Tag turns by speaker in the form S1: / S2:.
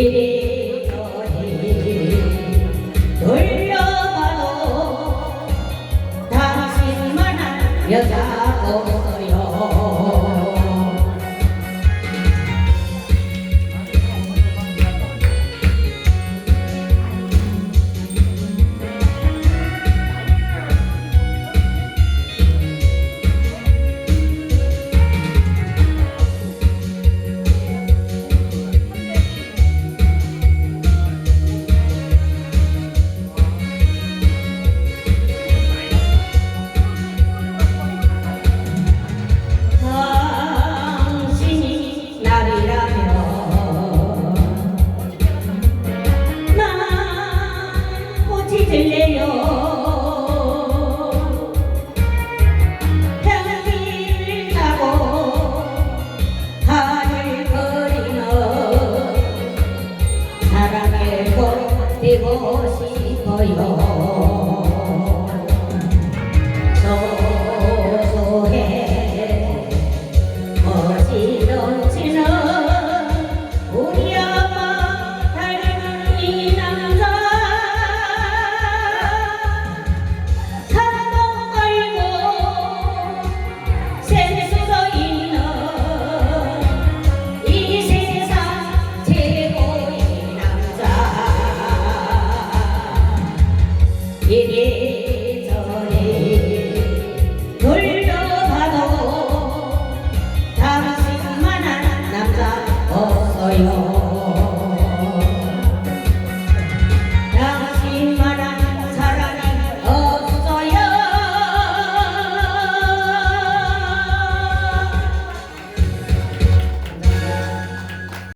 S1: Yeah. 어지러지러 우리 아빠 닮은 이 어서요.